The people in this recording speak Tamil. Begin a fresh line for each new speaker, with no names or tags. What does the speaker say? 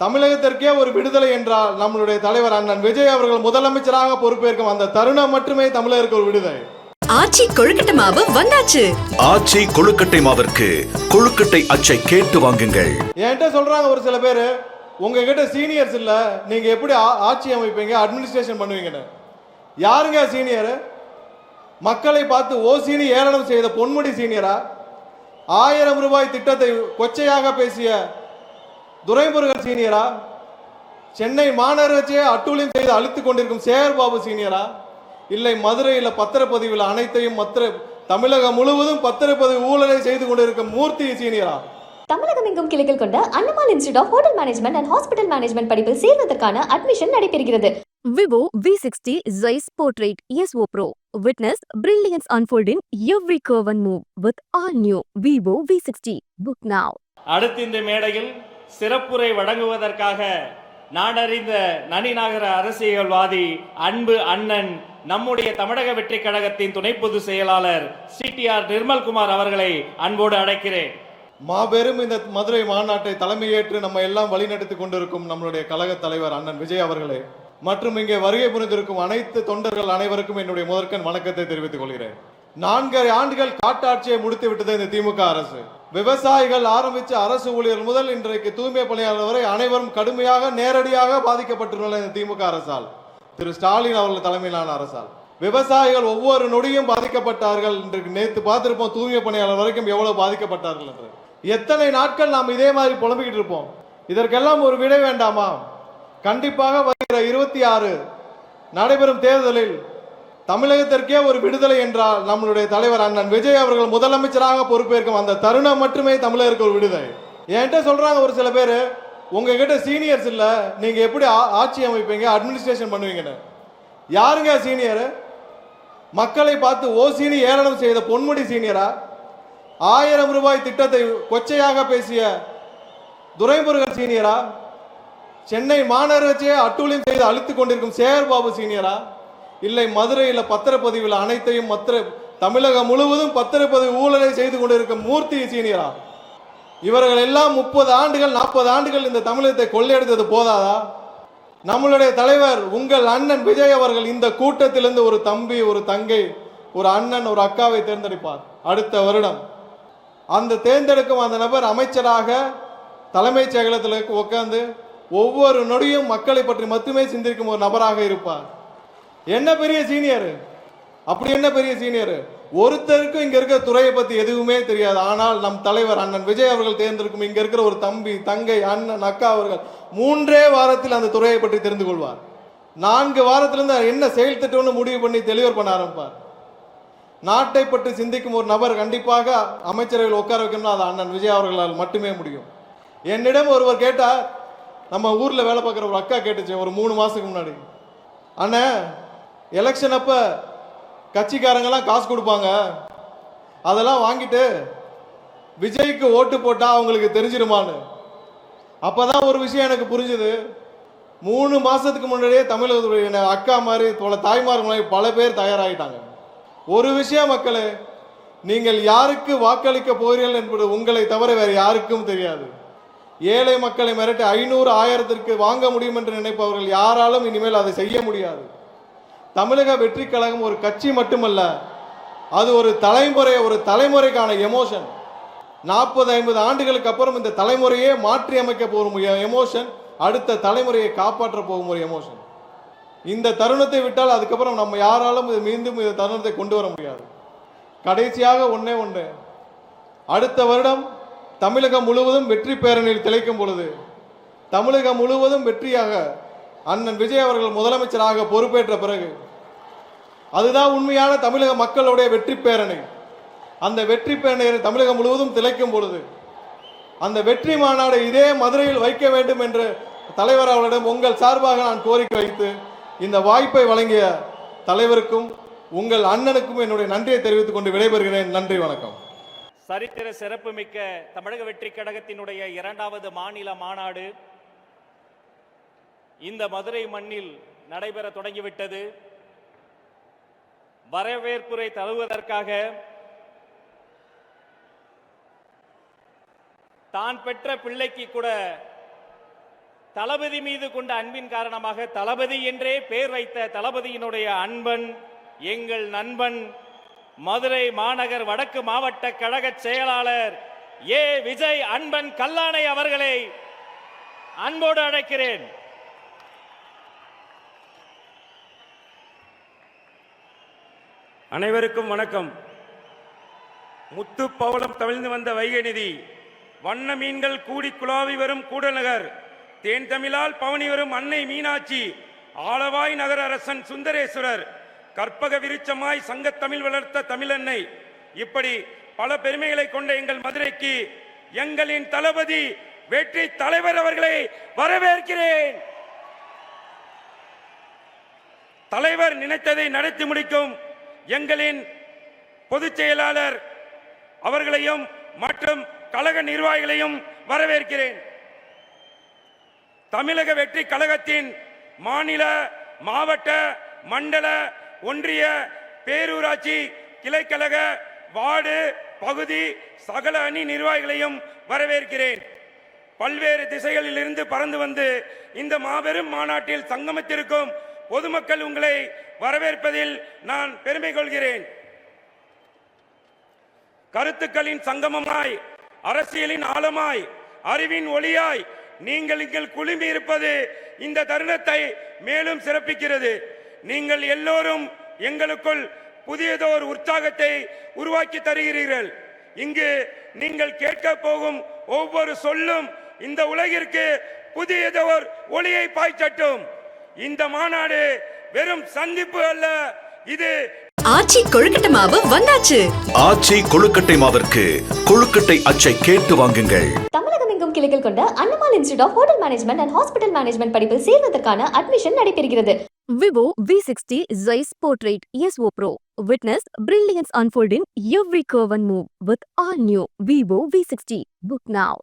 தமிழகத்திற்கே ஒரு விடுதலை என்றால் நம்மளுடைய தலைவர் அண்ணன் விஜய் அவர்கள் முதலமைச்சராக பொறுப்பேற்கும் அந்த தருணம் மட்டுமே தமிழருக்கு ஒரு விடுதலை.
ஆச்சி கொழுக்கட்டை மாவு வந்தாச்சு.
ஆச்சி கொழுக்கட்டை மாவிற்கு கொழுக்கட்டை அச்சை கேட்டு வாங்குங்கள்.
என்கிட்ட சொல்றாங்க ஒரு சில பேர் உங்ககிட்ட சீனியர்ஸ் இல்ல நீங்க எப்படி ஆ- ஆட்சி அமைப்பீங்க? அட்மினிஸ்ட்ரேஷன் பண்ணுவீங்கன்னு. யாருங்க சீனியர் மக்களை பார்த்து ஓசினி ஏளனம் செய்த பொன்முடி சீனியரா ஆயிரம் ரூபாய் திட்டத்தை கொச்சையாக பேசிய துரைமுருகன் சீனியரா சென்னை மாநகராட்சியை அட்டூழியம் செய்து அழித்துக் கொண்டிருக்கும் சேகர் பாபு சீனியரா இல்லை மதுரையில் பத்திரப்பதிவில் அனைத்தையும் மத்திர தமிழகம் முழுவதும் பத்திரப்பதிவு ஊழலை செய்து கொண்டிருக்கும் மூர்த்தி சீனியரா
தமிழகம் எங்கும் கிளைகள் கொண்ட Annamal institute of hotel management and hospital management படிப்பில் சேர்வதற்கான அட்மிஷன் நடைபெறுகிறது
Vivo V60 Zeiss Portrait ESO Pro. Witness brilliance unfold in every curve and move with all new Vivo V60. Book now.
அடுத்து இந்த மேடையில் சிறப்புரை வழங்குவதற்காக நாடறிந்த நனிநகர அரசியல்வாதி அன்பு அண்ணன் நம்முடைய தமிழக வெற்றி கழகத்தின் துணை பொதுச் செயலாளர் சிடிஆர் நிர்மல்குமார் அவர்களை அன்போடு அழைக்கிறேன்.
மாபெரும் இந்த மதுரை மாநாட்டை தலைமையேற்று நம்ம எல்லாம் வழிநடத்தி கொண்டிருக்கும் நம்மளுடைய கழக தலைவர் அண்ணன் விஜய் அவர்களே மற்றும் இங்கே வருகை புரிந்திருக்கும் அனைத்து தொண்டர்கள் அனைவருக்கும் என்னுடைய முதற்கண் வணக்கத்தை தெரிவித்துக் கொள்கிறேன். நான்கரை ஆண்டுகள் காட்டாட்சியை முடித்து விட்டது இந்த திமுக அரசு. விவசாயிகள் ஆரம்பித்த அரசு ஊழியர் முதல் இன்றைக்கு தூய்மை பணியாளர் வரை அனைவரும் கடுமையாக நேரடியாக பாதிக்கப்பட்டுள்ளனர் இந்த திமுக அரசால். திரு ஸ்டாலின் அவர்கள் தலைமையிலான அரசால். விவசாயிகள் ஒவ்வொரு நொடியும் பாதிக்கப்பட்டார்கள். இன்றைக்கு நேற்று பார்த்திருப்போம் தூய்மை பணியாளர் வரைக்கும் எவ்வளவு பாதிக்கப்பட்டார்கள் என்று. எத்தனை நாட்கள் நாம் இதே மாதிரி புலம்பிக்கிட்டு இருப்போம். இதற்கெல்லாம் ஒரு விடை வேண்டாமா? கண்டிப்பாக வருகிற இருபத்தி ஆறு நடைபெறும் தேர்தலில் தமிழகத்திற்கே ஒரு விடுதலை என்றால் நம்மளுடைய தலைவர் அண்ணன் விஜய் அவர்கள் முதலமைச்சராக பொறுப்பேற்கும் அந்த தருணம் மட்டுமே தமிழருக்கு ஒரு விடுதலை. என்கிட்ட சொல்றாங்க ஒரு சில பேர் உங்ககிட்ட சீனியர்ஸ் இல்லை நீங்க எப்படி ஆ- ஆட்சி அமைப்பீங்க அட்மினிஸ்ட்ரேஷன் பண்ணுவீங்கன்னு? யாருங்க சீனியர் மக்களை பார்த்து ஓசினி ஏளனம் செய்த பொன்முடி சீனியரா ஆயிரம் ரூபாய் திட்டத்தை கொச்சையாக பேசிய துரைமுருகன் சீனியரா சென்னை மாநகராட்சியை அட்டூழியம் செய்து அழித்துக் கொண்டிருக்கும் சேகர் பாபு சீனியரா இல்லை மதுரையில் பத்திரப்பதிவில் அனைத்தையும் மத்திர தமிழகம் முழுவதும் பத்திரப்பதிவு ஊழலை செய்து கொண்டிருக்கும் மூர்த்தி சீனியரா? இவர்கள் எல்லாம் முப்பது ஆண்டுகள் நாற்பது ஆண்டுகள் இந்த தமிழகத்தை கொள்ளையடித்தது போதாதா? நம்மளுடைய தலைவர் உங்கள் அண்ணன் விஜய் அவர்கள் இந்த கூட்டத்திலிருந்து ஒரு தம்பி ஒரு தங்கை ஒரு அண்ணன் ஒரு அக்காவை தேர்ந்தெடுப்பார். அடுத்த வருடம். அந்த தேர்ந்தெடுக்கும் அந்த நபர் அமைச்சராக தலைமைச் செயலகத்தில் உட்கார்ந்து ஒவ்வொரு நொடியும் மக்களை பற்றி மட்டுமே சிந்திக்கும் ஒரு நபராக இருப்பார். என்ன பெரிய சீனியர் அப்படி என்ன பெரிய சீனியர் ஒருத்தருக்கும் இங்க இருக்கிற துறையை பத்தி எதுவுமே தெரியாது. ஆனால் நம் தலைவர் அண்ணன் விஜய் அவர்கள் தேர்ந்தெடுக்கும் இங்க இருக்கிற ஒரு தம்பி தங்கை அண்ணன் அக்கா அவர்கள் மூன்றே வாரத்தில் அந்த துறையை பற்றி தெரிந்து கொள்வார். நான்கு வாரத்திலிருந்து என்ன செயல் திட்டம்னு முடிவு பண்ணி தெளிவர் பண்ண ஆரம்பிப்பார். நாட்டை பற்றி சிந்திக்கும் ஒரு நபர் கண்டிப்பாக அமைச்சரவையில் உட்கார வைக்கணும்னா அது அண்ணன் விஜய் அவர்களால் மட்டுமே முடியும். என்னிடம் ஒருவர் கேட்டார் நம்ம ஊர்ல வேலை பார்க்குற ஒரு அக்கா கேட்டுச்சு ஒரு மூணு மாசத்துக்கு முன்னாடி. அண்ணே எலெக்ஷன் அப்போ கட்சிக்காரங்கெல்லாம் காசு கொடுப்பாங்க. அதெல்லாம் வாங்கிட்டு விஜய்க்கு ஓட்டு போட்டால் அவங்களுக்கு தெரிஞ்சிருமான்னு. அப்பதான் ஒரு விஷயம் எனக்கு புரிஞ்சுது. மூணு மாதத்துக்கு முன்னாடியே தமிழகத்துடைய என்ன அக்கா மாதிரி பல தாய்மார் மாதிரி பல பேர் தயாராகிட்டாங்க ஒரு விஷயம் மக்களே நீங்கள் யாருக்கு வாக்களிக்க போகிறீர்கள் என்பது உங்களை தவிர வேறு யாருக்கும் தெரியாது. ஏழை மக்களை மிரட்டி ஐநூறு ஆயிரத்திற்கு வாங்க முடியும் என்று நினைப்பவர்கள் யாராலும் இனிமேல் அதை செய்ய முடியாது. தமிழக வெற்றி கழகம் ஒரு கட்சி மட்டுமல்ல அது ஒரு தலைமுறை ஒரு தலைமுறைக்கான எமோஷன் நாற்பது ஐம்பது ஆண்டுகளுக்கு அப்புறம் இந்த தலைமுறையே மாற்றி அமைக்க போகும் எமோஷன் அடுத்த தலைமுறையை காப்பாற்ற போகும் ஒரு எமோஷன் இந்த தருணத்தை விட்டால் அதுக்கப்புறம் நம்ம யாராலும் இது மீண்டும் இந்த தருணத்தை கொண்டு வர முடியாது. கடைசியாக ஒன்றே ஒன்று. அடுத்த வருடம் தமிழகம் முழுவதும் வெற்றி பேரணியில் திளைக்கும் பொழுது தமிழகம் முழுவதும் வெற்றியாக அண்ணன் விஜய் அவர்கள் முதலமைச்சராக பொறுப்பேற்ற பிறகு அதுதான் உண்மையான தமிழக மக்களுடைய வெற்றி பேரணி அந்த வெற்றி பேரணியை தமிழகம் முழுவதும் திளைக்கும் பொழுது அந்த வெற்றி மாநாடு இதே மதுரையில் வைக்க வேண்டும் என்று தலைவர் அவர்களிடம் உங்கள் சார்பாக நான் கோரிக்கை வைத்து இந்த வாய்ப்பை வழங்கிய தலைவருக்கும் உங்கள் அண்ணனுக்கும் என்னுடைய நன்றியை தெரிவித்துக் கொண்டு விடைபெறுகிறேன். நன்றி வணக்கம்.
சரித்திர சிறப்புமிக்க தமிழக வெற்றி கழகத்தினுடைய இரண்டாவது மாநில மாநாடு இந்த மதுரை மண்ணில் நடைபெற தொடங்கிவிட்டது. வரவேற்புரை தழுவதற்காக தான் பெற்ற பிள்ளைக்கு கூட தளபதி மீது கொண்ட அன்பின் காரணமாக தளபதி என்றே பெயர் வைத்த தளபதியினுடைய அன்பன் எங்கள் நண்பன் மதுரை மாநகர் வடக்கு மாவட்ட கழக செயலாளர் ஏ. விஜய் அன்பன் கல்லானை அவர்களை அன்போடு அழைக்கிறேன்.
அனைவருக்கும் வணக்கம். முத்து பவளம் தவிழ்ந்து வந்த வைகை நிதி வண்ண மீன்கள் கூடி குழாவி வரும் கூடநகர் தேன் தமிழால் பவனி வரும் அன்னை மீனாட்சி ஆளவாய் நகர அரசன் சுந்தரேஸ்வரர் கற்பக விருட்சமாய் சங்கத்தமிழ் வளர்த்த தமிழன்னை. இப்படி பல பெருமைகளை கொண்ட எங்கள் மதுரைக்கு எங்களின் தளபதி வெற்றி தலைவர் அவர்களை வரவேற்கிறேன். தலைவர் நினைத்ததை நடத்தி முடிக்கும் எங்களின் பொதுச் செயலாளர் அவர்களையும் மற்றும் கழக நிர்வாகிகளையும் வரவேற்கிறேன். தமிழக வெற்றி கழகத்தின் மாநில மாவட்ட மண்டல ஒன்றிய பேரூராட்சி கிளைக்கழக வார்டு பகுதி சகல அணி நிர்வாகிகளையும் வரவேற்கிறேன். பல்வேறு திசைகளில் இருந்து பறந்து வந்து இந்த மாபெரும் மாநாட்டில் சங்கமித்திருக்கும் பொதுமக்கள் உங்களை வரவேற்பதில் நான் பெருமை கொள்கிறேன். கருத்துக்களின் சங்கமமாய் அரசியலின் ஆழமாய் அறிவின் ஒளியாய் நீங்கள் இங்கே குழுமி இருப்பது இந்த தருணத்தை மேலும் சிறப்பிக்கிறது. நீங்கள் எல்லோரும் எங்களுக்குள் புதியதோர் உற்சாகத்தை உருவாக்கி தருகிறீர்கள். இங்கு நீங்கள் கேட்க போகும் ஒவ்வொரு சொல்லும் இந்த உலகிற்கு புதியதோர் ஒளியை பாய்ச்சட்டும். இந்த மாநாடு வெறும் சந்திப்பு அல்ல இது
ஆச்சி கொழுக்கட்டை மாவு வந்தாச்சு
ஆச்சி கொழுக்கட்டை மாவிற்கு கொழுக்கட்டை அச்சை கேட்டு வாங்குங்கள்
தமிழகம் எங்கும் கிளைகள் கொண்ட Annamal institute of hotel management and hospital management படிப்பில் சேர்வதற்கான அட்மிஷன் நடைபெறுகிறது
Vivo V60 Zeiss Portrait ESO Pro. Witness brilliance unfold in every curve and move with all new Vivo V60. Book now.